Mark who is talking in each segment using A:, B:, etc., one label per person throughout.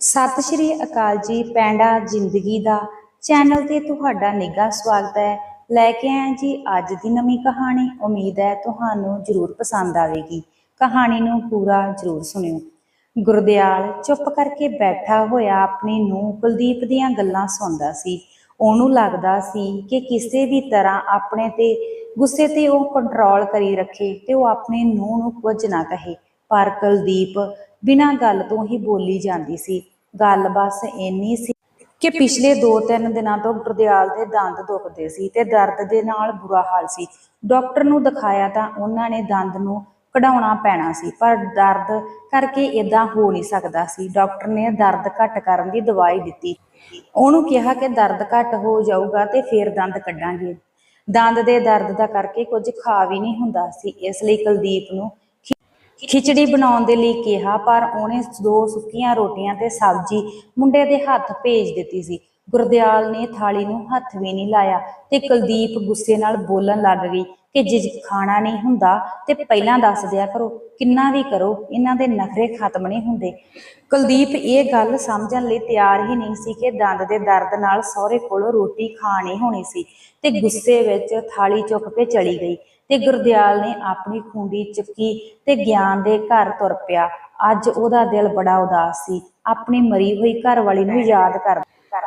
A: ਸਤਿ ਸ਼੍ਰੀ ਅਕਾਲ ਜੀ ਪੈਂਡਾ ਜ਼ਿੰਦਗੀ ਦਾ ਚੈਨਲ ਤੇ ਤੁਹਾਡਾ ਨਿੱਘਾ ਸਵਾਗਤ ਹੈ। ਲੈ ਕੇ ਆਏ ਜੀ ਅੱਜ ਦੀ ਨਵੀਂ ਕਹਾਣੀ। ਉਮੀਦ ਹੈ ਤੁਹਾਨੂੰ ਜ਼ਰੂਰ ਪਸੰਦ ਆਵੇਗੀ। ਕਹਾਣੀ ਨੂੰ ਪੂਰਾ ਜ਼ਰੂਰ ਸੁਣਿਓ। ਗੁਰਦਿਆਲ ਚੁੱਪ ਕਰਕੇ ਬੈਠਾ ਹੋਇਆ ਆਪਣੀ ਨੂੰ ਕੁਲਦੀਪ ਦੀਆਂ ਗੱਲਾਂ ਸੁਣਦਾ ਸੀ। ਉਹਨੂੰ ਲੱਗਦਾ ਸੀ ਕਿ ਕਿਸੇ ਵੀ ਤਰ੍ਹਾਂ ਆਪਣੇ ਤੇ ਗੁੱਸੇ ਤੇ ਉਹ ਕੰਟਰੋਲ ਕਰੀ ਰੱਖੇ ਤੇ ਉਹ ਆਪਣੇ ਨੂੰਹ ਨੂੰ ਕੁਝ ਨਾ ਕਹੇ। ਪਰ ਕੁਲਦੀਪ ਬਿਨਾਂ ਗੱਲ ਤੋਂ ਹੀ ਬੋਲੀ ਜਾਂਦੀ ਸੀ। ਗੱਲ ਬਸ ਇੰਨੀ ਸੀ ਕਿ ਪਿਛਲੇ 2-3 ਦਿਨਾਂ ਤੋਂ ਗੁਰਦਿਆਲ ਦੇ ਦੰਦ ਦੁਖਦੇ ਸੀ ਤੇ ਦਰਦ ਦੇ ਨਾਲ ਬੁਰਾ ਹਾਲ ਸੀ। ਡਾਕਟਰ ਨੂੰ ਦਿਖਾਇਆ ਤਾਂ ਉਹਨਾਂ ਨੇ ਦੰਦ ਨੂੰ ਕਢਾਉਣਾ ਪੈਣਾ ਸੀ ਪਰ ਦਰਦ ਕਰਕੇ ਇਦਾਂ ਹੋ ਨਹੀਂ ਸਕਦਾ ਸੀ। ਡਾਕਟਰ ਨੇ ਦਰਦ ਘੱਟ ਕਰਨ ਦੀ ਦਵਾਈ ਦਿੱਤੀ। ਉਹਨੂੰ ਕਿਹਾ ਕਿ ਦਰਦ ਘੱਟ ਹੋ ਜਾਊਗਾ ਤੇ ਫੇਰ ਦੰਦ ਕੱਢਾਂਗੇ। ਦੰਦ ਦੇ ਦਰਦ ਦਾ ਕਰਕੇ ਕੁਝ ਖਾ ਵੀ ਨਹੀਂ ਹੁੰਦਾ ਸੀ ਇਸ ਲਈ ਕੁਲਦੀਪ ਨੂੰ ਖਿਚੜੀ ਬਣਾਉਣ ਦੇ ਲਈ ਕਿਹਾ, ਪਰ ਉਹਨੇ ਦੋ ਸੁੱਕੀਆਂ ਰੋਟੀਆਂ ਤੇ ਸਬਜ਼ੀ ਮੁੰਡੇ ਦੇ ਹੱਥ ਭੇਜ ਦਿੱਤੀ ਸੀ। ਗੁਰਦਿਆਲ ਨੇ ਥਾਲੀ ਨੂੰ ਹੱਥ ਵੀ ਨਹੀਂ ਲਾਇਆ ਤੇ ਕੁਲਦੀਪ ਗੁੱਸੇ ਨਾਲ ਬੋਲਣ ਲੱਗ ਗਈ ਕਿ ਜੇ ਖਾਣਾ ਨਹੀਂ ਹੁੰਦਾ ਤੇ ਪਹਿਲਾਂ ਦੱਸ ਦਿਆ ਕਰੋ, ਕਿੰਨਾ ਵੀ ਕਰੋ, ਇਹਨਾਂ ਦੇ ਨਖਰੇ ਖਤਮ ਨਹੀਂ ਹੁੰਦੇ। ਕੁਲਦੀਪ ਇਹ ਗੱਲ ਸਮਝਣ ਲਈ ਤਿਆਰ ਹੀ ਨਹੀਂ ਸੀ ਕਿ ਦੰਦ ਦੇ ਦਰਦ ਨਾਲ ਸਹੁਰੇ ਕੋਲੋਂ ਰੋਟੀ ਖਾਣੀ ਹੋਣੀ ਸੀ ਤੇ ਗੁੱਸੇ ਵਿੱਚ ਥਾਲੀ ਚੁੱਕ ਕੇ ਚਲੀ ਗਈ। ਤੇ ਗੁਰਦਿਆਲ ਨੇ ਆਪਣੀ ਖੁੰਡੀ ਚੁੱਕੀ ਤੇ ਗਿਆਨ ਦੇ ਘਰ ਤੁਰ ਪਿਆ। ਅੱਜ ਉਹਦਾ ਦਿਲ ਬੜਾ ਉਦਾਸ ਸੀ। ਆਪਣੀ ਮਰੀ ਹੋਈ ਘਰ ਵਾਲੀ ਨੂੰ ਯਾਦ ਕਰ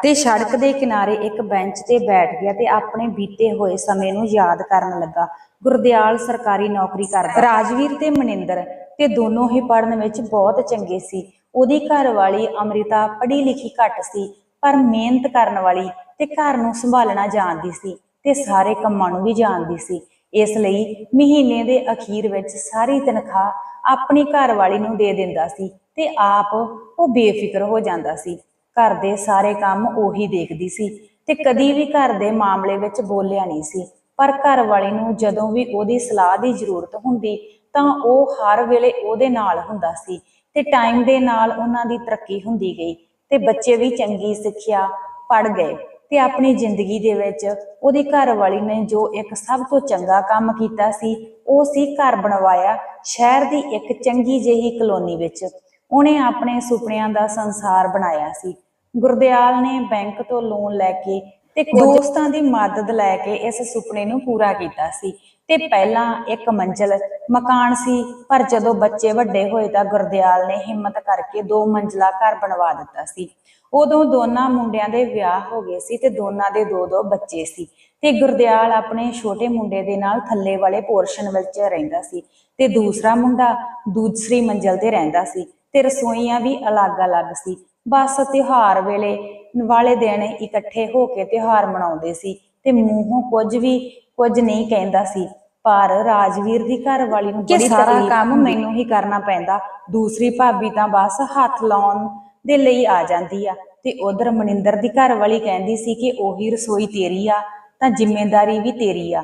A: ਤੇ ਸੜਕ ਦੇ ਕਿਨਾਰੇ ਇੱਕ ਬੈਂਚ ਤੇ ਬੈਠ ਗਿਆ ਤੇ ਆਪਣੇ ਬੀਤੇ ਹੋਏ ਸਮੇਂ ਨੂੰ ਯਾਦ ਕਰਨ ਲੱਗਾ। ਗੁਰਦਿਆਲ ਸਰਕਾਰੀ ਨੌਕਰੀ ਕਰਦਾ। ਰਾਜਵੀਰ ਤੇ ਮਨਿੰਦਰ ਤੇ ਦੋਨੋਂ ਹੀ ਪੜ੍ਹਨ ਵਿੱਚ ਬਹੁਤ ਚੰਗੇ ਸੀ। ਉਹਦੀ ਘਰ ਵਾਲੀ ਅਮ੍ਰਿਤਾ ਪੜ੍ਹੀ ਲਿਖੀ ਘੱਟ ਸੀ, ਪਰ ਮਿਹਨਤ ਕਰਨ ਵਾਲੀ ਤੇ ਘਰ ਨੂੰ ਸੰਭਾਲਣਾ ਜਾਣਦੀ ਸੀ ਤੇ ਸਾਰੇ ਕੰਮਾਂ ਨੂੰ ਵੀ ਜਾਣਦੀ ਸੀ। ਇਸ ਲਈ ਮਹੀਨੇ ਦੇ ਅਖੀਰ ਵਿੱਚ ਸਾਰੀ ਤਨਖਾਹ ਆਪਣੀ ਘਰ ਵਾਲੀ ਨੂੰ ਦੇ ਦਿੰਦਾ ਸੀ ਤੇ ਆਪ ਉਹ ਬੇਫਿਕਰ ਹੋ ਜਾਂਦਾ ਸੀ। ਘਰ ਦੇ ਸਾਰੇ ਕੰਮ ਉਹੀ ਦੇਖਦੀ ਸੀ ਤੇ ਕਦੀ ਵੀ ਘਰ ਦੇ ਮਾਮਲੇ ਵਿੱਚ ਬੋਲਿਆ ਨਹੀਂ ਸੀ। ਪਰ ਘਰ ਵਾਲੀ ਨੂੰ ਜਦੋਂ ਵੀ ਉਹਦੀ ਸਲਾਹ ਦੀ ਜ਼ਰੂਰਤ ਹੁੰਦੀ ਤਾਂ ਉਹ ਹਰ ਵੇਲੇ ਉਹਦੇ ਨਾਲ ਹੁੰਦਾ ਸੀ ਤੇ ਟਾਈਮ ਦੇ ਨਾਲ ਉਹਨਾਂ ਦੀ ਤਰੱਕੀ ਹੁੰਦੀ ਗਈ ਤੇ ਬੱਚੇ ਵੀ ਚੰਗੀ ਸਿੱਖਿਆ ਪੜ ਗਏ। ਤੇ ਆਪਣੀ ਜ਼ਿੰਦਗੀ ਦੇ ਵਿੱਚ ਉਹਦੀ ਘਰ ਵਾਲੀ ਨੇ ਜੋ ਇੱਕ ਸਭ ਤੋਂ ਚੰਗਾ ਕੰਮ ਕੀਤਾ ਸੀ ਉਹ ਸੀ ਘਰ ਬਣਵਾਇਆ ਸ਼ਹਿਰ ਦੀ ਇੱਕ ਚੰਗੀ ਜਿਹੀ ਕਲੋਨੀ ਵਿੱਚ। ਉਹਨੇ ਆਪਣੇ ਸੁਪਨਿਆਂ ਦਾ ਸੰਸਾਰ ਬਣਾਇਆ ਸੀ। ਗੁਰਦਿਆਲ ਨੇ ਬੈਂਕ ਤੋਂ ਲੋਨ ਲੈ ਕੇ ਤੇ ਦੋਸਤਾਂ ਦੀ ਮਦਦ ਲੈ ਕੇ ਇਸ ਸੁਪਨੇ ਨੂੰ ਪੂਰਾ ਕੀਤਾ ਸੀ। ਤੇ ਪਹਿਲਾਂ ਇੱਕ ਮੰਜ਼ਲ ਮਕਾਨ ਸੀ, ਪਰ ਜਦੋਂ ਬੱਚੇ ਵੱਡੇ ਹੋਏ ਤਾਂ ਗੁਰਦਿਆਲ ਨੇ ਹਿੰਮਤ ਕਰਕੇ ਦੋ ਮੰਜ਼ਲਾ ਘਰ ਬਣਵਾ ਦਿੱਤਾ ਸੀ। ਉਦੋਂ ਦੋਨਾਂ ਮੁੰਡਿਆਂ ਦੇ ਵਿਆਹ ਹੋ ਗਏ ਸੀ ਤੇ ਦੋਨਾਂ ਦੇ ਦੋ ਦੋ ਬੱਚੇ ਸੀ ਤੇ ਗੁਰਦਿਆਲ ਆਪਣੇ ਛੋਟੇ ਮੁੰਡੇ ਦੇ ਨਾਲ ਥੱਲੇ ਵਾਲੇ ਪੋਰਸ਼ਨ ਵਿੱਚ ਰਹਿੰਦਾ ਸੀ ਤੇ ਦੂਸਰਾ ਮੁੰਡਾ ਦੂਸਰੀ ਮੰਜ਼ਲ ਤੇ ਰਹਿੰਦਾ ਸੀ ਤੇ ਰਸੋਈਆਂ ਵੀ ਅਲੱਗ-ਅਲੱਗ ਸੀ। ਬਸ ਤਿਉਹਾਰ ਵੇਲੇ ਵਾਲੇ ਦਿਨ ਇਕੱਠੇ ਹੋ ਕੇ ਤਿਉਹਾਰ ਮਨਾਉਂਦੇ ਸੀ। ਤੇ ਮੂੰਹੋਂ ਕੁਝ ਵੀ ਕੁਝ ਨਹੀਂ ਕਹਿੰਦਾ ਸੀ। ਪਰ ਰਾਜਵੀਰ ਦੀ ਘਰ ਵਾਲੀ ਨੂੰ ਬੜੀ ਸਾਰਾ ਕੰਮ ਮੈਨੂੰ ਹੀ ਕਰਨਾ ਪੈਂਦਾ। ਦੂਸਰੀ ਭਾਬੀ ਤਾਂ ਬਸ ਹੱਥ ਲਾਉਣ ਦੇ ਲਈ ਆ ਜਾਂਦੀ ਆ। ਤੇ ਉਧਰ ਮਨਿੰਦਰ ਦੀ ਘਰ ਵਾਲੀ ਕਹਿੰਦੀ ਸੀ ਕਿ ਉਹੀ ਰਸੋਈ ਤੇਰੀ ਆ ਤਾਂ ਜ਼ਿੰਮੇਵਾਰੀ ਵੀ ਤੇਰੀ ਆ।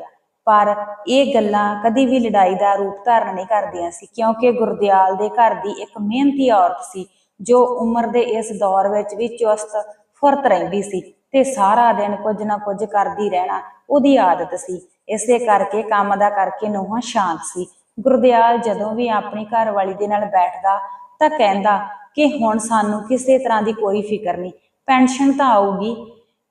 A: ਪਰ ਇਹ ਗੱਲਾਂ ਕਦੀ ਵੀ ਲੜਾਈ ਦਾ ਰੂਪ ਧਾਰਨ ਨਹੀਂ ਕਰਦੀਆਂ ਸੀ ਕਿਉਂਕਿ ਗੁਰਦਿਆਲ ਦੇ ਘਰ ਦੀ ਇੱਕ ਮਿਹਨਤੀ ਔਰਤ ਸੀ ਜੋ ਉਮਰ ਦੇ ਇਸ ਦੌਰ ਵਿੱਚ ਵੀ ਚੁਸਤ ਫੁਰਤ ਰਹਿੰਦੀ ਸੀ। ਤੇ ਸਾਰਾ ਦਿਨ ਕੁਝ ਨਾ ਕੁਝ ਕਰਦੀ ਰਹਿਣਾ ਉਹਦੀ ਆਦਤ ਸੀ। ਇਸੇ ਕਰਕੇ ਕੰਮ ਦਾ ਕਰਕੇ ਨੋਹਾਂ ਸ਼ਾਂਤ ਸੀ। ਗੁਰਦਿਆਲ ਜਦੋਂ ਵੀ ਆਪਣੀ ਘਰ ਵਾਲੀ ਦੇ ਨਾਲ ਬੈਠਦਾ ਤਾਂ ਕਹਿੰਦਾ ਕਿ ਹੁਣ ਸਾਨੂੰ ਕਿਸੇ ਤਰ੍ਹਾਂ ਦੀ ਕੋਈ ਫਿਕਰ ਨਹੀਂ, ਪੈਨਸ਼ਨ ਤਾਂ ਆਊਗੀ,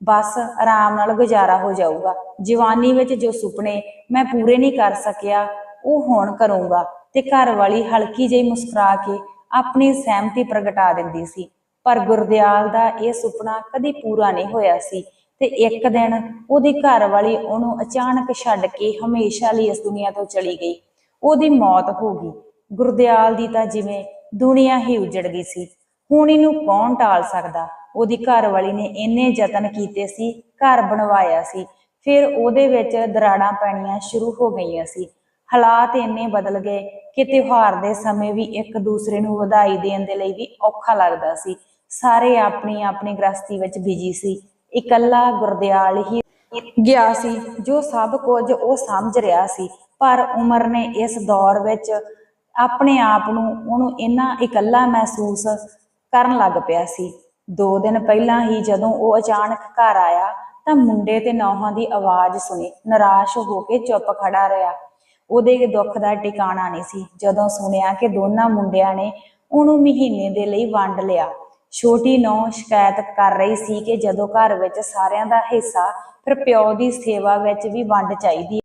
A: ਬਸ ਆਰਾਮ ਨਾਲ ਗੁਜ਼ਾਰਾ ਹੋ ਜਾਊਗਾ। ਜਵਾਨੀ ਵਿੱਚ ਜੋ ਸੁਪਨੇ ਮੈਂ ਪੂਰੇ ਨਹੀਂ ਕਰ ਸਕਿਆ, ਉਹ ਹੁਣ ਕਰੂੰਗਾ ਤੇ ਘਰ ਵਾਲੀ ਹਲਕੀ ਜਿਹੀ ਮੁਸਕਰਾ ਕੇ ਆਪਣੀ ਸਹਿਮਤੀ ਪ੍ਰਗਟਾ ਦਿੰਦੀ ਸੀ। ਪਰ ਗੁਰਦਿਆਲ ਦਾ ਇਹ ਸੁਪਨਾ ਕਦੀ ਪੂਰਾ ਨਹੀਂ ਹੋਇਆ ਸੀ ਤੇ ਇੱਕ ਦਿਨ ਉਹਦੀ ਘਰ ਵਾਲੀ ਉਹਨੂੰ ਅਚਾਨਕ ਛੱਡ ਕੇ ਹਮੇਸ਼ਾ ਲਈ ਇਸ ਦੁਨੀਆ ਤੋਂ ਚਲੀ ਗਈ। ਉਹਦੀ ਮੌਤ ਹੋ ਗਈ। ਗੁਰਦਿਆਲ ਦੀ ਤਾਂ ਜਿਵੇਂ ਦੁਨੀਆ ਹੀ ਉਜੜ ਗਈ ਸੀ। ਹੁਣ ਇਹਨੂੰ ਕੌਣ ਟਾਲ ਸਕਦਾ? ਉਹਦੀ ਘਰ ਵਾਲੀ ਨੇ ਇੰਨੇ ਯਤਨ ਕੀਤੇ ਸੀ, ਘਰ ਬਣਵਾਇਆ ਸੀ। ਫਿਰ ਉਹਦੇ ਵਿੱਚ ਦਰਾੜਾਂ ਪੈਣੀਆਂ ਸ਼ੁਰੂ ਹੋ ਗਈਆਂ ਸੀ। ਹਾਲਾਤ ਇੰਨੇ ਬਦਲ ਗਏ ਕਿ ਤਿਉਹਾਰ ਦੇ ਸਮੇਂ ਵੀ ਇੱਕ ਦੂਸਰੇ ਨੂੰ ਵਧਾਈ ਦੇਣ ਦੇ ਲਈ ਵੀ ਔਖਾ ਲੱਗਦਾ ਸੀ। ਸਾਰੇ ਆਪਣੀ ਆਪਣੀ ਗ੍ਰਸਤੀ ਵਿੱਚ ਬਿਜ਼ੀ ਸੀ। ਇਕੱਲਾ ਗੁਰਦਿਆਲ ਹੀ ਗਿਆ ਸੀ, ਜੋ ਸਭ ਕੁਝ ਉਹ ਸਮਝ ਰਿਹਾ ਸੀ। ਪਰ ਉਮਰ ਨੇ ਇਸ ਦੌਰ ਵਿੱਚ ਆਪਣੇ ਆਪ ਨੂੰ ਉਹਨੂੰ ਇੰਨਾ ਇਕੱਲਾ ਮਹਿਸੂਸ ਕਰਨ ਲੱਗ ਪਿਆ ਸੀ। ਦੋ ਦਿਨ ਪਹਿਲਾਂ ਹੀ ਜਦੋਂ ਉਹ ਅਚਾਨਕ ਘਰ ਆਇਆ, ਤਾਂ ਮੁੰਡੇ ਤੇ ਨੌਹਾਂ ਦੀ ਆਵਾਜ਼ ਸੁਣੀ, ਨਿਰਾਸ਼ ਹੋ ਕੇ ਚੁੱਪ ਖੜਾ ਰਿਹਾ। ਉਹਦੇ ਦੁੱਖ ਦਾ ਟਿਕਾਣਾ ਨਹੀਂ ਸੀ, ਜਦੋਂ ਸੁਣਿਆ ਕਿ ਦੋਨਾਂ ਮੁੰਡਿਆਂ ਨੇ ਉਹਨੂੰ ਮਹੀਨੇ ਦੇ ਲਈ ਵੰਡ ਲਿਆ। ਛੋਟੀ ਨੌ ਸ਼ਿਕਾਇਤ ਕਰ ਰਹੀ ਸੀ ਕਿ ਜਦੋਂ ਘਰ ਵਿੱਚ ਸਾਰਿਆਂ ਦਾ ਹਿੱਸਾ ਫਿਰ ਪਿਓ ਦੀ ਸੇਵਾ ਵਿੱਚ ਵੀ ਵੰਡ ਚਾਹੀਦੀ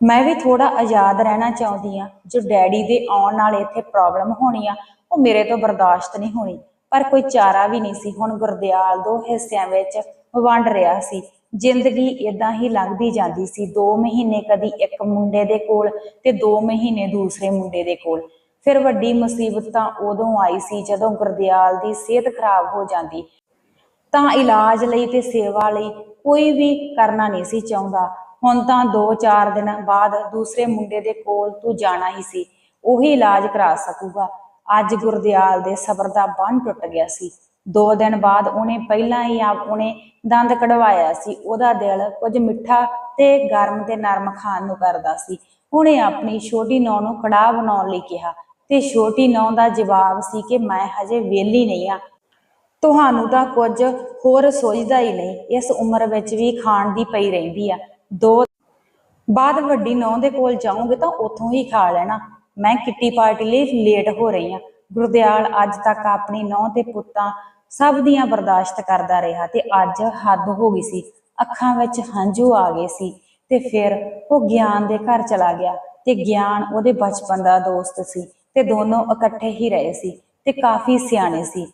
A: ਮੈਂ ਵੀ ਥੋੜਾ ਆਜ਼ਾਦ ਰਹਿਣਾ ਚਾਹੁੰਦੀ ਆ ਜੋ ਡੈਡੀ ਦੇ ਆਉਣ ਨਾਲ ਇੱਥੇ ਪ੍ਰੋਬਲਮ ਹੋਣੀ ਆ, ਉਹ ਮੇਰੇ ਤੋਂ ਬਰਦਾਸ਼ਤ ਨਹੀਂ ਹੋਣੀ। ਪਰ ਕੋਈ ਚਾਰਾ ਵੀ ਨਹੀਂ ਸੀ। ਹੁਣ ਗੁਰਦਿਆਲ ਦੋ ਹਿੱਸਿਆਂ ਵਿੱਚ ਵੰਡ ਰਿਹਾ ਸੀ। ਜ਼ਿੰਦਗੀ ਇਦਾਂ ਹੀ ਲੰਘਦੀ ਜਾਂਦੀ ਸੀ। 2 ਮਹੀਨੇ ਕਦੀ ਇੱਕ ਮੁੰਡੇ ਦੇ ਕੋਲ ਤੇ 2 ਮਹੀਨੇ ਦੂਸਰੇ ਮੁੰਡੇ ਦੇ ਕੋਲ। ਫਿਰ ਵੱਡੀ ਮੁਸੀਬਤ ਤਾਂ ਉਦੋਂ ਆਈ ਸੀ ਜਦੋਂ ਗੁਰਦਿਆਲ ਦੀ ਸਿਹਤ ਖਰਾਬ ਹੋ ਜਾਂਦੀ। ਤਾਂ ਇਲਾਜ ਲਈ ਤੇ ਸੇਵਾ ਲਈ ਕੋਈ ਵੀ ਕਰਨਾ ਨਹੀਂ ਸੀ ਚਾਹੁੰਦਾ। ਹੁਣ ਤਾਂ 2-4 ਦਿਨ ਬਾਅਦ ਦੂਸਰੇ ਮੁੰਡੇ ਦੇ ਕੋਲ ਤੂੰ ਜਾਣਾ ਹੀ ਸੀ, ਉਹੀ ਇਲਾਜ ਕਰਾ ਸਕੂਗਾ। ਅੱਜ ਗੁਰਦਿਆਲ ਦੇ ਸਬਰ ਦਾ ਬੰਨ ਟੁੱਟ ਗਿਆ ਸੀ। ਦੋ ਦਿਨ ਬਾਅਦ ਉਹਨੇ ਪਹਿਲਾਂ ਹੀ ਆਪ ਉਹਨੇ ਦੰਦ ਕਢਵਾਇਆ ਸੀ। ਉਹਦਾ ਦਿਲ ਕੁਝ ਮਿੱਠਾ ਤੇ ਗਰਮ ਤੇ ਨਰਮ ਖਾਣ ਨੂੰ ਕਰਦਾ ਸੀ। ਉਹਨੇ ਆਪਣੀ ਛੋਟੀ ਨੌਂ ਨੂੰ ਕੜਾਹ ਬਣਾਉਣ ਲਈ ਕਿਹਾ। ਤੇ ਛੋਟੀ ਨੌਂ ਦਾ ਜਵਾਬ ਸੀ ਕਿ ਮੈਂ ਹਜੇ ਵਿਹਲੀ ਨਹੀਂ ਆ ਤੁਹਾਨੂੰ ਤਾਂ ਕੁਝ ਹੋਰ ਸੋਚਦਾ ਹੀ ਨਹੀਂ। ਇਸ ਉਮਰ ਵਿੱਚ ਵੀ ਖਾਣ ਦੀ ਪਈ ਰਹਿੰਦੀ ਆ। ਦੋ ਬਾਅਦ ਵੱਡੀ ਨੌਂ ਦੇ ਕੋਲ ਜਾਓਗੇ ਤਾਂ ਉੱਥੋਂ ਹੀ ਖਾ ਲੈਣਾ। ਮੈਂ ਕਿੱਟੀ ਪਾਰਟੀ ਲਈ ਲੇਟ ਹੋ ਰਹੀ ਆ ਗੁਰਦਿਆਲ ਅੱਜ ਤੱਕ ਆਪਣੀ ਨੌਂ ਤੇ ਪੁੱਤਾਂ ਸਭ ਦੀਆਂ ਬਰਦਾਸ਼ਤ ਕਰਦਾ ਰਿਹਾ ਤੇ ਅੱਜ ਹੱਦ ਹੋ ਗਈ ਸੀ। ਅੱਖਾਂ ਵਿੱਚ ਹੰਝੂ ਆ ਗਏ ਸੀ ਤੇ ਫਿਰ ਉਹ ਗਿਆਨ ਦੇ ਘਰ ਚਲਾ ਗਿਆ ਤੇ ਗਿਆਨ ਉਹਦੇ ਬਚਪਨ ਦਾ ਦੋਸਤ ਸੀ। ਤੇ ਦੋਨੋਂ ਇਕੱਠੇ ਹੀ ਰਹੇ ਸੀ ਤੇ ਕਾਫੀ ਸਿਆਣੇ ਸੀ।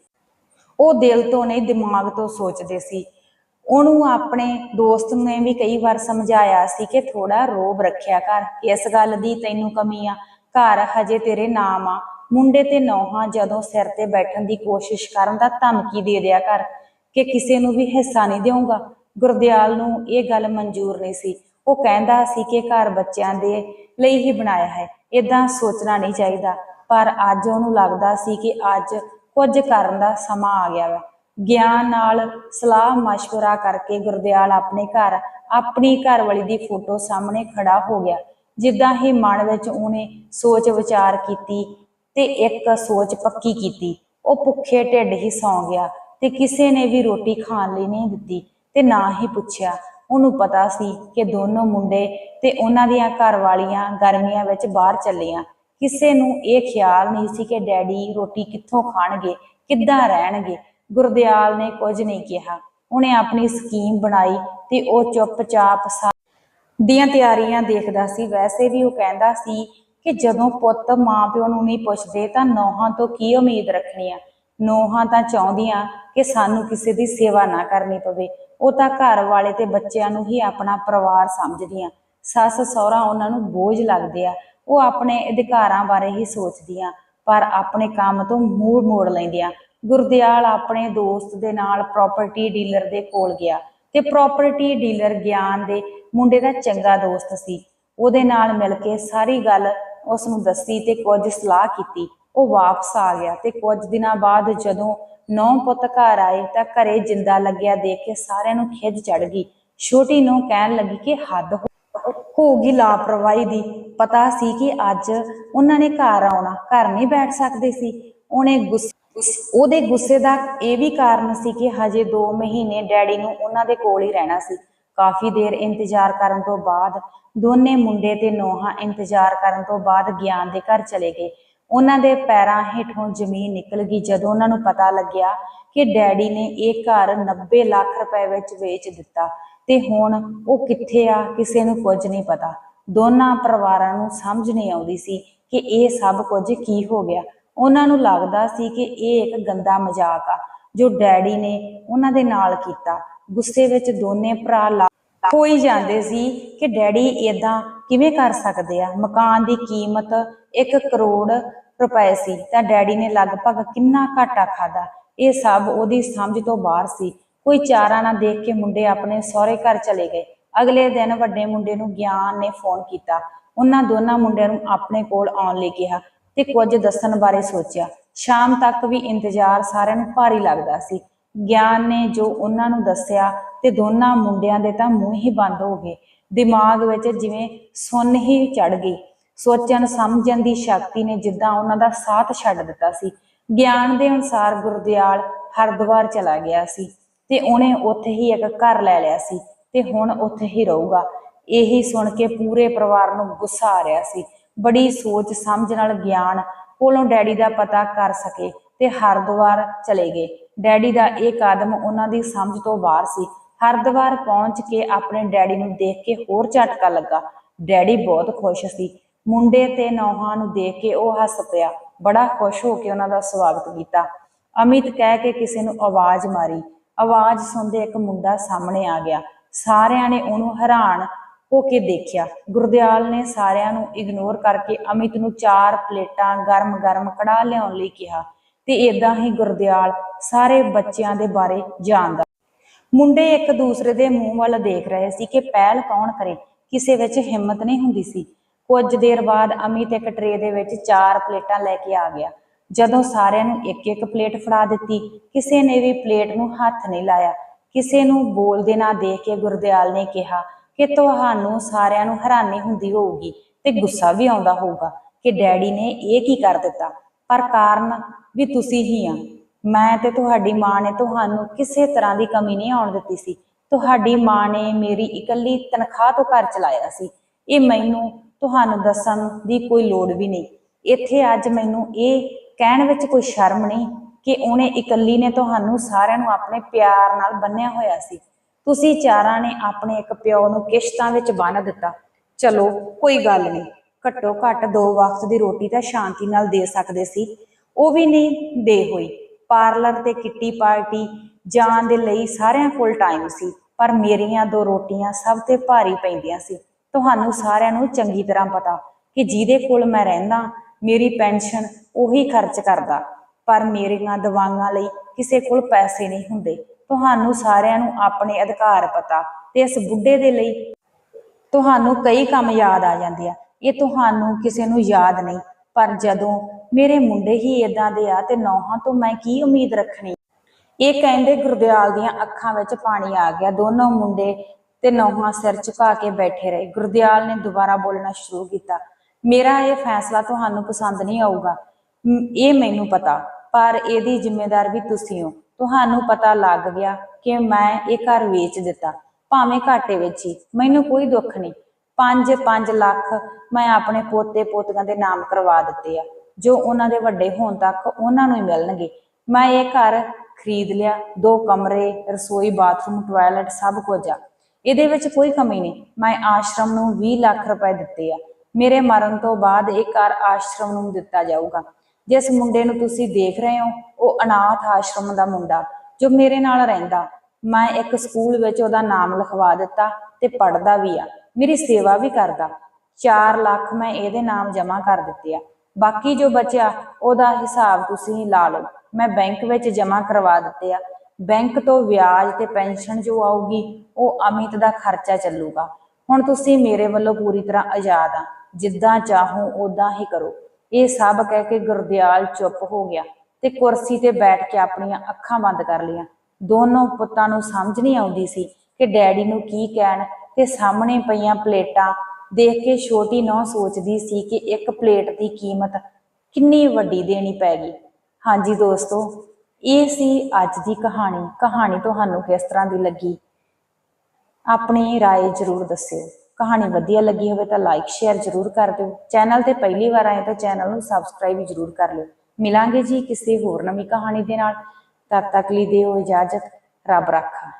A: ਉਹ ਦਿਲ ਤੋਂ ਨਹੀਂ, ਦਿਮਾਗ ਤੋਂ ਸੋਚਦੇ ਸੀ। ਉਹਨੂੰ ਆਪਣੇ ਦੋਸਤ ਨੇ ਵੀ ਕਈ ਵਾਰ ਸਮਝਾਇਆ ਸੀ ਕਿ ਥੋੜਾ ਰੋਬ ਰੱਖਿਆ ਕਰ ਇਸ ਗੱਲ ਦੀ ਤੈਨੂੰ ਕਮੀ ਆ, ਘਰ ਹਜੇ ਤੇਰੇ ਨਾਮ ਆ। ਮੁੰਡੇ ਤੇ ਨੌਹਾਂ ਜਦੋਂ ਸਿਰ ਤੇ ਬੈਠਣ ਦੀ ਕੋਸ਼ਿਸ਼ ਕਰਨ ਦਾ ਧਮਕੀ ਦੇ ਦਿਆ ਕਰ ਕਿ ਕਿਸੇ ਨੂੰ ਵੀ ਹਿੱਸਾ ਨਹੀਂ ਦੇਵਾਂਗਾ ਗੁਰਦਿਆਲ ਨੂੰ ਇਹ ਗੱਲ ਮਨਜ਼ੂਰ ਨਹੀਂ ਸੀ। ਉਹ ਕਹਿੰਦਾ ਸੀ ਕਿ ਘਰ ਬੱਚਿਆਂ ਦੇ ਲਈ ਹੀ ਬਣਾਇਆ ਹੈ। ਇਦਾਂ ਸੋਚਣਾ ਨਹੀਂ ਚਾਹੀਦਾ ਪਰ ਅੱਜ ਉਹਨੂੰ ਲੱਗਦਾ ਸੀ ਕਿ ਅੱਜ ਕੁਝ ਕਰਨ ਦਾ ਸਮਾਂ ਆ ਗਿਆ ਵਾ ਗਿਆਨ ਨਾਲ ਸਲਾਹ مشورہ ਕਰਕੇ ਗੁਰਦਿਆਲ ਆਪਣੇ ਘਰ ਆਪਣੀ ਘਰਵਾਲੀ ਦੀ ਫੋਟੋ ਸਾਹਮਣੇ ਖੜਾ ਹੋ ਗਿਆ ਜਿੱਦਾਂ ਹੀ ਮਨ ਵਿੱਚ ਉਹਨੇ ਸੋਚ ਵਿਚਾਰ ਕੀਤੀ ਤੇ ਇੱਕ ਸੋਚ ਪੱਕੀ ਕੀਤੀ ਉਹ ਭੁੱਖੇ ਢਿੱਡ ਹੀ ਸੌਂ ਗਿਆ ਤੇ ਕਿਸੇ ਨੇ ਵੀ ਰੋਟੀ ਖਾਣ ਲਈ ਨਹੀਂ ਦਿੱਤੀ ਤੇ ਨਾ ਹੀ ਪੁੱਛਿਆ ਉਹਨੂੰ ਪਤਾ ਸੀ ਕਿ ਦੋਨੋਂ ਮੁੰਡੇ ਤੇ ਉਹਨਾਂ ਦੀਆਂ ਘਰਵਾਲੀਆਂ ਗਰਮੀਆਂ ਵਿੱਚ ਬਾਹਰ ਚੱਲੀਆਂ। ਕਿਸੇ ਨੂੰ ਇਹ ਖਿਆਲ ਨਹੀਂ ਸੀ ਕਿ ਡੈਡੀ ਰੋਟੀ ਕਿੱਥੋਂ ਖਾਣਗੇ, ਕਿੱਦਾਂ ਰਹਿਣਗੇ। ਗੁਰਦਿਆਲ ਨੇ ਕੁਝ ਨਹੀਂ ਕਿਹਾ। ਉਹਨੇ ਆਪਣੀ ਸਕੀਮ ਬਣਾਈ ਤੇ ਉਹ ਚੁੱਪਚਾਪ ਸਾ ਦੀਆਂ ਤਿਆਰੀਆਂ ਦੇਖਦਾ ਸੀ। ਵੈਸੇ ਵੀ ਉਹ ਕਹਿੰਦਾ ਸੀ ਕਿ ਜਦੋਂ ਪੁੱਤ ਮਾਂ ਪਿਓ ਨੂੰ ਨਹੀਂ ਪੁੱਛਦੇ ਤਾਂ ਨੌਹਾਂ ਤੋਂ ਕੀ ਉਮੀਦ ਰੱਖਣੀ ਆ? ਨੋਹਾਂ ਤਾਂ ਚਾਹੁੰਦੀਆਂ ਕਿ ਸਾਨੂੰ ਕਿਸੇ ਦੀ ਸੇਵਾ ਨਾ ਕਰਨੀ ਪਵੇ। ਉਹ ਤਾਂ ਘਰ ਵਾਲੇ ਤੇ ਬੱਚਿਆਂ ਨੂੰ ਹੀ ਆਪਣਾ ਪਰਿਵਾਰ ਸਮਝਦੀਆਂ। ਸੱਸ ਸਹੁਰਾ ਉਹਨਾਂ ਨੂੰ ਬੋਝ ਲੱਗਦੇ ਆ। ਉਹ ਆਪਣੇ ਅਧਿਕਾਰਾਂ ਬਾਰੇ ਹੀ ਸੋਚਦੀਆਂ, ਪਰ ਆਪਣੇ ਕੰਮ ਤੋਂ ਮੂੜ ਮੋੜ ਲੈਂਦੀਆਂ। ਗੁਰਦਿਆਲ ਆਪਣੇ ਦੋਸਤ ਦੇ ਨਾਲ ਪ੍ਰਾਪਰਟੀ ਡੀਲਰ ਦੇ ਕੋਲ ਗਿਆ ਤੇ ਪ੍ਰਾਪਰਟੀ ਡੀਲਰ ਗਿਆਨ ਦੇ ਮੁੰਡੇ ਦਾ ਚੰਗਾ ਦੋਸਤ ਸੀ। ਉਹਦੇ ਨਾਲ ਮਿਲ ਕੇ ਸਾਰੀ ਗੱਲ ਉਸ ਨੂੰ ਦੱਸੀ ਤੇ ਕੁਝ ਸਲਾਹ ਕੀਤੀ। ਉਹ ਵਾਪਸ ਆ ਗਿਆ ਤੇ ਕੁਝ ਦਿਨਾਂ ਬਾਅਦ ਜਦੋਂ ਨੌ ਪੁੱਤ ਘਰ ਆਏ ਤਾਂ ਘਰੇ ਜਿੰਦਾ ਲੱਗਿਆ ਦੇਖ ਕੇ ਸਾਰਿਆਂ ਨੂੰ ਖਿੱਚ ਚੜ ਗਈ। ਛੋਟੀ ਨੂੰ ਕਹਿਣ ਲੱਗੀ ਕਿ ਹੱਦ ਹੋ- ਗਈ ਲਾਪਰਵਾਹੀ ਦੀ। ਪਤਾ ਸੀ ਕਿ ਅੱਜ ਉਹਨਾਂ ਨੇ ਘਰ ਆਉਣਾ, ਘਰ ਨਹੀਂ ਬੈਠ ਸਕਦੇ ਸੀ। ਉਹਨੇ ਗੁੱਸ, ਉਹਦੇ ਗੁੱਸੇ ਦਾ ਇਹ ਵੀ ਕਾਰਨ ਸੀ ਕਿ ਹਜੇ 2 ਮਹੀਨੇ ਡੈਡੀ ਨੂੰ ਉਹਨਾਂ ਦੇ ਕੋਲ ਹੀ ਰਹਿਣਾ ਸੀ। ਕਾਫੀ ਦੇਰ ਇੰਤਜ਼ਾਰ ਕਰਨ ਤੋਂ ਬਾਅਦ ਦੋਨੇ ਮੁੰਡੇ ਤੇ ਨੋਹਾਂ ਇੰਤਜ਼ਾਰ ਕਰਨ ਤੋਂ ਬਾਅਦ ਗਿਆਨ ਦੇ ਘਰ ਚਲੇ ਗਏ। ਉਹਨਾਂ ਦੇ ਪੈਰਾਂ ਹੇਠੋਂ ਜ਼ਮੀਨ ਨਿਕਲ ਗਈ। ਜਦੋਂ ਉਹਨਾਂ ਨੂੰ ਪਤਾ ਲੱਗਿਆ ਕਿ ਡੈਡੀ ਨੇ ਇਹ ਘਰ 90 ਲੱਖ ਰੁਪਏ ਵਿੱਚ ਵੇਚ ਦਿੱਤਾ ਤੇ ਹੁਣ ਉਹ ਕਿੱਥੇ ਆ, ਕਿਸੇ ਨੂੰ ਕੁਝ ਨਹੀਂ ਪਤਾ। ਦੋਨਾਂ ਪਰਿਵਾਰਾਂ ਨੂੰ ਸਮਝ ਨਹੀਂ ਆਉਂਦੀ ਸੀ ਕਿ ਇਹ ਸਭ ਕੁਝ ਕੀ ਹੋ ਗਿਆ। ਉਹਨਾਂ ਨੂੰ ਲੱਗਦਾ ਸੀ ਕਿ ਇਹ ਇੱਕ ਗੰਦਾ ਮਜ਼ਾਕ ਆ ਜੋ ਡੈਡੀ ਨੇ ਉਹਨਾਂ ਦੇ ਨਾਲ ਕੀਤਾ। ਗੁੱਸੇ ਵਿੱਚ ਦੋਨੇ ਭਰਾ ਲਾ ਹੋਈ ਜਾਂਦੇ ਸੀ ਕਿ ਡੈਡੀ ਇਦਾਂ ਕਿਵੇਂ ਕਰ ਸਕਦੇ ਆ? ਮਕਾਨ ਦੀ ਕੀਮਤ 1 ਕਰੋੜ ਰੁਪਏ ਸੀ। ਤਾਂ ਡੈਡੀ ਨੇ ਲਗਭਗ ਕਿੰਨਾ ਘਾਟਾ ਖਾਦਾ ਇਹ ਸਭ ਉਹਦੀ ਸਮਝ ਤੋਂ ਬਾਹਰ ਸੀ। ਕੋਈ ਚਾਰਾ ਨਾ ਦੇਖ ਕੇ ਮੁੰਡੇ ਆਪਣੇ ਸਹੁਰੇ ਘਰ ਚਲੇ ਗਏ। ਅਗਲੇ ਦਿਨ ਵੱਡੇ ਮੁੰਡੇ ਨੂੰ ਗਿਆਨ ਨੇ ਫੋਨ ਕੀਤਾ। ਉਹਨਾਂ ਦੋਨਾਂ ਮੁੰਡਿਆਂ ਨੂੰ ਆਪਣੇ ਕੋਲ ਆਉਣ ਲਈ ਕਿਹਾ ਤੇ ਕੁਝ ਦੱਸਣ ਬਾਰੇ ਸੋਚਿਆ। ਸ਼ਾਮ ਤੱਕ ਵੀ ਇੰਤਜ਼ਾਰ ਸਾਰਿਆਂ ਨੂੰ ਭਾਰੀ ਲੱਗਦਾ ਸੀ। ਗਿਆਨ ਨੇ ਜੋ ਉਹਨਾਂ ਨੂੰ ਦੱਸਿਆ ਤੇ ਦੋਨਾਂ ਮੁੰਡਿਆਂ ਦੇ ਤਾਂ ਮੂੰਹ ਹੀ ਬੰਦ ਹੋ ਗਏ। ਦਿਮਾਗ ਵਿੱਚ ਜਿਵੇਂ ਸੁੰਨ ਹੀ ਚੜ ਗਈ। ਸੋਚਣ, ਸਮਝਣ ਦੀ ਸ਼ਕਤੀ ਨੇ ਜਿੱਦਾਂ ਉਹਨਾਂ ਦਾ ਸਾਥ ਛੱਡ ਦਿੱਤਾ ਸੀ। ਗਿਆਨ ਦੇ ਅਨੁਸਾਰ ਗੁਰਦਿਆਲ ਹਰਿਦੁਆਰ ਚਲਾ ਗਿਆ ਸੀ ਤੇ ਉਹਨੇ ਉੱਥੇ ਹੀ ਇੱਕ ਘਰ ਲੈ ਲਿਆ ਸੀ ਤੇ ਹੁਣ ਉੱਥੇ ਹੀ ਰਹੂਗਾ। ਇਹੀ ਸੁਣ ਕੇ ਪੂਰੇ ਪਰਿਵਾਰ ਨੂੰ ਗੁੱਸਾ ਆ ਰਿਹਾ ਸੀ। ਬੜੀ ਸੋਚ, ਸਮਝ ਨਾਲ ਗਿਆਨ ਕੋਲੋਂ ਡੈਡੀ ਦਾ ਪਤਾ ਕਰ ਸਕੇ ਤੇ ਹਰਿਦੁਆਰ ਚਲੇ ਗਏ। ਡੈਡੀ ਦਾ ਇਹ ਕਦਮ ਉਹਨਾਂ ਦੀ ਸਮਝ ਤੋਂ ਬਾਹਰ ਸੀ। ਹਰਿਦੁਆਰ ਪਹੁੰਚ ਕੇ ਆਪਣੇ ਡੈਡੀ ਨੂੰ ਦੇਖ ਕੇ ਹੋਰ ਝਟਕਾ ਲੱਗਾ। ਡੈਡੀ ਬਹੁਤ ਖੁਸ਼ ਸੀ। ਮੁੰਡੇ ਤੇ ਨੌਹਾਂ ਨੂੰ ਦੇਖ ਕੇ ਉਹ ਹੱਸ ਪਿਆ। ਬੜਾ ਖੁਸ਼ ਹੋ ਕੇ ਉਹਨਾਂ ਦਾ ਸਵਾਗਤ ਕੀਤਾ। ਅਮਿਤ ਕਹਿ ਕੇ ਕਿਸੇ ਨੂੰ ਆਵਾਜ਼ ਮਾਰੀ। ਆਵਾਜ਼ ਸੁਣਦੇ ਇੱਕ ਮੁੰਡਾ ਸਾਹਮਣੇ ਆ ਗਿਆ। ਸਾਰਿਆਂ ਨੇ ਉਹਨੂੰ ਹੈਰਾਨ ਹੋ ਕੇ ਦੇਖਿਆ। ਗੁਰਦਿਆਲ ਨੇ ਸਾਰਿਆਂ ਨੂੰ ਇਗਨੋਰ ਕਰਕੇ ਅਮਿਤ ਨੂੰ ਚਾਰ ਪਲੇਟਾਂ ਗਰਮ-ਗਰਮ ਕੜਾਹ ਲਿਆਉਣ ਲਈ ਕਿਹਾ। ਤੇ ਇਦਾਂ ਹੀ ਗੁਰਦਿਆਲ ਸਾਰੇ ਬੱਚਿਆਂ ਦੇ ਬਾਰੇ ਜਾਣਦਾ ਮੁੰਡੇ ਇੱਕ ਦੂਸਰੇ ਦੇ ਮੂੰਹ ਵੱਲ ਦੇਖ ਰਹੇ ਸੀ ਕਿ ਪਹਿਲ ਕੌਣ ਕਰੇ, ਕਿਸੇ ਵਿੱਚ ਹਿੰਮਤ ਨਹੀਂ ਹੁੰਦੀ ਸੀ। ਕੁਝ ਦੇਰ ਬਾਅਦ ਅਮਿਤ ਇੱਕ ਟਰੇ ਦੇ ਵਿੱਚ ਚਾਰ ਪਲੇਟਾਂ ਲੈ ਕੇ ਆ ਗਿਆ। ਜਦੋਂ ਸਾਰਿਆਂ ਨੂੰ ਇੱਕ ਇੱਕ ਪਲੇਟ ਫੜਾ ਦਿੱਤੀ, ਕਿਸੇ ਨੇ ਵੀ ਪਲੇਟ ਨੂੰ ਹੱਥ ਨਹੀਂ ਲਾਇਆ। ਕਿਸੇ ਨੂੰ ਬੋਲਦੇ ਨਾ ਦੇਖ ਕੇ ਗੁਰਦਿਆਲ ਨੇ ਕਿਹਾ ਕਿ ਤੁਹਾਨੂੰ ਸਾਰਿਆਂ ਨੂੰ ਹੈਰਾਨੀ ਹੁੰਦੀ ਹੋਊਗੀ ਤੇ ਗੁੱਸਾ ਵੀ ਆਉਂਦਾ ਹੋਊਗਾ ਕਿ ਡੈਡੀ ਨੇ ਇਹ ਕੀ ਕਰ ਦਿੱਤਾ। ਪਰ ਕਾਰਨ ਵੀ ਤੁਸੀਂ ਹੀ ਆ। ਮੈਂ ਤੇ ਤੁਹਾਡੀ ਮਾਂ ਨੇ ਤੁਹਾਨੂੰ ਕਿਸੇ ਤਰ੍ਹਾਂ ਦੀ ਕਮੀ ਨਹੀਂ ਆਉਣ ਦਿੱਤੀ ਸੀ। ਤੁਹਾਡੀ ਮਾਂ ਨੇ ਮੇਰੀ ਇਕੱਲੀ ਤਨਖਾਹ ਤੋਂ ਘਰ ਚਲਾਇਆ ਸੀ। ਇਹ ਮੈਨੂੰ ਤੁਹਾਨੂੰ ਦੱਸਣ ਦੀ ਕੋਈ ਲੋੜ ਵੀ ਨਹੀਂ। ਇੱਥੇ ਅੱਜ ਮੈਨੂੰ ਇਹ ਕਹਿਣ ਵਿੱਚ ਕੋਈ ਸ਼ਰਮ ਨਹੀਂ ਕਿ ਉਹਨੇ ਇਕੱਲੀ ਨੇ ਤੁਹਾਨੂੰ ਸਾਰਿਆਂ ਨੂੰ ਆਪਣੇ ਪਿਆਰ ਨਾਲ ਬੰਨਿਆ ਹੋਇਆ ਸੀ। ਤੁਸੀਂ ਚਾਰਾਂ ਨੇ ਆਪਣੇ ਇੱਕ ਪਿਓ ਨੂੰ ਕਿਸ਼ਤਾਂ ਵਿੱਚ ਬੰਨ੍ਹ ਦਿੱਤਾ। ਚਲੋ, ਕੋਈ ਗੱਲ ਨਹੀਂ। ਘੱਟੋ ਘੱਟ ਦੋ ਵਕਤ ਦੀ ਰੋਟੀ ਤਾਂ ਸ਼ਾਂਤੀ ਨਾਲ ਦੇ ਸਕਦੇ ਸੀ। ਉਹ ਵੀ ਨਹੀਂ ਦੇ ਹੋਈ। ਪਾਰਲਰ ਤੇ ਕਿੱਟੀ ਪਾਰਟੀ ਜਾਣ ਦੇ ਲਈ ਸਾਰਿਆਂ ਕੋਲ ਟਾਈਮ ਸੀ, ਪਰ ਮੇਰੀਆਂ ਦੋ ਰੋਟੀਆਂ ਸਭ ਤੇ ਭਾਰੀ ਪੈਂਦੀਆਂ ਸੀ। ਤੁਹਾਨੂੰ ਸਾਰਿਆਂ ਨੂੰ ਚੰਗੀ ਤਰ੍ਹਾਂ ਪਤਾ ਕਿ ਜਿਹਦੇ ਕੋਲ ਮੈਂ ਰਹਿੰਦਾ, ਮੇਰੀ ਪੈਨਸ਼ਨ ਉਹੀ ਖਰਚ ਕਰਦਾ, ਪਰ ਮੇਰੀਆਂ ਦਵਾਈਆਂ ਲਈ ਕਿਸੇ ਕੋਲ ਪੈਸੇ ਨਹੀਂ ਹੁੰਦੇ। ਤੁਹਾਨੂੰ ਸਾਰਿਆਂ ਨੂੰ ਆਪਣੇ ਅਧਿਕਾਰ ਪਤਾ ਤੇ ਇਸ ਬੁੱਢੇ ਦੇ ਲਈ ਤੁਹਾਨੂੰ ਕਈ ਕੰਮ ਯਾਦ ਆ ਜਾਂਦੇ ਆ। ਇਹ ਤੁਹਾਨੂੰ ਕਿਸੇ ਨੂੰ ਯਾਦ ਨਹੀਂ। ਪਰ ਜਦੋਂ ਮੇਰੇ ਮੁੰਡੇ ਹੀ ਇਦਾਂ ਦੇ ਆ ਤੇ ਨੌਹਾਂ ਤੋਂ ਮੈਂ ਕੀ ਉਮੀਦ ਰੱਖਣੀ? ਇਹ ਕਹਿੰਦੇ ਗੁਰਦਿਆਲ ਦੀਆਂ ਅੱਖਾਂ ਵਿੱਚ ਪਾਣੀ ਆ ਗਿਆ। ਦੋਨੋਂ ਮੁੰਡੇ ਤੇ ਨੌਹਾਂ ਸਿਰ ਝੁਕਾ ਕੇ ਬੈਠੇ ਰਹੇ। ਗੁਰਦਿਆਲ ਨੇ ਦੁਬਾਰਾ ਬੋਲਣਾ ਸ਼ੁਰੂ ਕੀਤਾ, ਮੇਰਾ ਇਹ ਫੈਸਲਾ ਤੁਹਾਨੂੰ ਪਸੰਦ ਨਹੀਂ ਆਊਗਾ। ਇਹ ਮੈਨੂੰ ਪਤਾ, ਪਰ ਇਹਦੀ ਜ਼ਿੰਮੇਦਾਰ ਵੀ ਤੁਸੀਂ ਹੋ। ਤੁਹਾਨੂੰ ਪਤਾ ਲੱਗ ਗਿਆ ਕਿ ਮੈਂ ਇਹ ਘਰ ਵੇਚ ਦਿੱਤਾ, ਭਾਵੇਂ ਘਾਟੇ ਵਿੱਚ ਹੀ। ਮੈਨੂੰ ਕੋਈ ਦੁੱਖ ਨਹੀਂ। 5-5 ਲੱਖ ਮੈਂ ਆਪਣੇ ਪੋਤੇ ਪੋਤੀਆਂ ਦੇ ਨਾਮ ਕਰਵਾ ਦਿੱਤੇ ਆ। ਜੋ ਉਹਨਾਂ ਦੇ ਵੱਡੇ ਹੋਣ ਤੱਕ ਉਹਨਾਂ ਨੂੰ ਹੀ ਮਿਲਣਗੇ। ਮੈਂ ਇਹ ਘਰ ਖਰੀਦ ਲਿਆ, ਦੋ ਕਮਰੇ, ਰਸੋਈ, ਬਾਥਰੂਮ, ਟਾਇਲਟ, ਸਭ ਕੁਝ ਆ। ਇਹਦੇ ਵਿੱਚ ਕੋਈ ਕਮੀ ਨਹੀਂ। ਮੈਂ ਆਸ਼ਰਮ ਨੂੰ 20 ਲੱਖ ਰੁਪਏ ਦਿੱਤੇ ਆ। ਮੇਰੇ ਮਰਨ ਤੋਂ ਬਾਅਦ ਇਹ ਘਰ ਆਸ਼ਰਮ ਨੂੰ ਦਿੱਤਾ ਜਾਊਗਾ। ਜਿਸ ਮੁੰਡੇ ਨੂੰ ਤੁਸੀਂ ਦੇਖ ਰਹੇ ਹੋ, ਉਹ ਅਨਾਥ ਆਸ਼ਰਮ ਦਾ ਮੁੰਡਾ, ਜੋ ਮੇਰੇ ਨਾਲ ਰਹਿੰਦਾ। ਮੈਂ ਇੱਕ ਸਕੂਲ ਵਿੱਚ ਉਹਦਾ ਨਾਮ ਲਿਖਵਾ ਦਿੱਤਾ ਤੇ ਪੜਦਾ ਵੀ ਆ। ਮੇਰੀ ਸੇਵਾ ਵੀ ਕਰਦਾ। 4 ਲੱਖ ਮੈਂ ਇਹਦੇ ਨਾਮ ਜਮ੍ਹਾਂ ਕਰ ਦਿੱਤੇ ਆ। ਬਾਕੀ ਜੋ ਬਚਿਆ, ਉਹਦਾ ਹਿਸਾਬ ਤੁਸੀਂ ਲਾ ਲਓ। ਮੈਂ ਬੈਂਕ ਵਿੱਚ ਜਮ੍ਹਾਂ ਕਰਵਾ ਦਿੱਤੇ ਆ। ਬੈਂਕ ਤੋਂ ਵਿਆਜ ਤੇ ਪੈਨਸ਼ਨ ਜੋ ਆਊਗੀ, ਉਹ ਅਮਿਤ ਦਾ ਖਰਚਾ ਚੱਲੂਗਾ। ਹੁਣ ਤੁਸੀਂ ਮੇਰੇ ਵੱਲੋਂ ਪੂਰੀ ਤਰ੍ਹਾਂ ਆਜ਼ਾਦ ਆ। ਜਿੱਦਾਂ ਚਾਹੋ ਉਦਾਂ ਹੀ ਕਰੋ। ਇਹ ਸਭ ਕਹਿ ਕੇ ਗੁਰਦਿਆਲ ਚੁੱਪ ਹੋ ਗਿਆ ਤੇ ਕੁਰਸੀ ਤੇ ਬੈਠ ਕੇ ਆਪਣੀਆਂ ਅੱਖਾਂ ਬੰਦ ਕਰ ਲਈਆਂ। ਦੋਨੋਂ ਪੁੱਤਾਂ ਨੂੰ ਸਮਝ ਨਹੀਂ ਆਉਂਦੀ ਸੀ ਕਿ ਡੈਡੀ ਨੂੰ ਕੀ ਕਹਿਣ। ਤੇ ਸਾਹਮਣੇ ਪਈਆਂ ਪਲੇਟਾਂ ਦੇਖ ਕੇ ਛੋਟੀ ਨੌ ਸੋਚਦੀ ਸੀ ਕਿ ਇੱਕ ਪਲੇਟ ਦੀ ਕੀਮਤ ਕਿੰਨੀ ਵੱਡੀ ਦੇਣੀ ਪੈ ਗਈ ਹਾਂਜੀ ਦੋਸਤੋ ਇਹ ਸੀ ਅੱਜ ਦੀ ਕਹਾਣੀ ਕਹਾਣੀ ਤੁਹਾਨੂੰ ਕਿਸ ਤਰ੍ਹਾਂ ਦੀ ਲੱਗੀ ਆਪਣੀ رائے ਜ਼ਰੂਰ ਦੱਸਿਓ ਕਹਾਣੀ ਵਧੀਆ ਲੱਗੀ ਹੋਵੇ ਤਾਂ ਲਾਈਕ ਸ਼ੇਅਰ ਜ਼ਰੂਰ ਕਰ ਦਿਓ ਚੈਨਲ ਤੇ ਪਹਿਲੀ ਵਾਰ ਆਏ ਤਾਂ ਚੈਨਲ ਨੂੰ ਸਬਸਕ੍ਰਾਈਬ ਜ਼ਰੂਰ ਕਰ ਲਿਓ ਮਿਲਾਂਗੇ ਜੀ ਕਿਸੇ ਹੋਰ ਨਵੀਂ ਕਹਾਣੀ ਦੇ ਨਾਲ ਤਦ ਤੱਕ ਲਈ ਦਿਓ ਇਜਾਜ਼ਤ ਰੱਬ ਰਾਖਾ